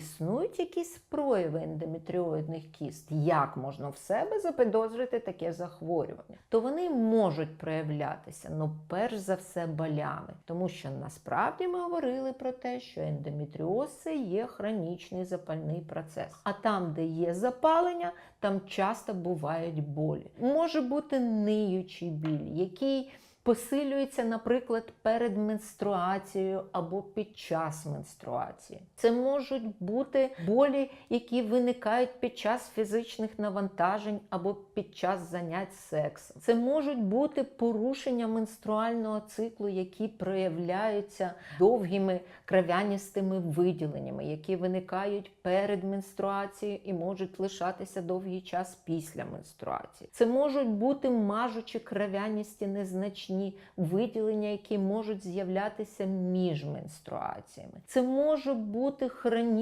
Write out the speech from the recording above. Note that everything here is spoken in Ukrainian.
існують якісь прояви ендометріоїдних кіст, як можна в себе запідозрити таке захворювання, то вони можуть проявлятися, ну перш за все болями, тому що насправді ми говорили про те, що ендометріоз це є хронічний запальний процес. А там, де є запалення, там часто бувають болі. Може бути ниючий біль, який посилюється, наприклад, перед менструацією або під час менструації. Це можуть бути болі, які виникають під час фізичних навантажень або під час занять сексом. Це можуть бути порушення менструального циклу, які проявляються довгими кров'яністими виділеннями, які виникають перед менструацією і можуть лишатися довгий час після менструації. Це можуть бути мажучі кров'яністі незначні виділення, які можуть з'являтися між менструаціями. Це може бути хронічні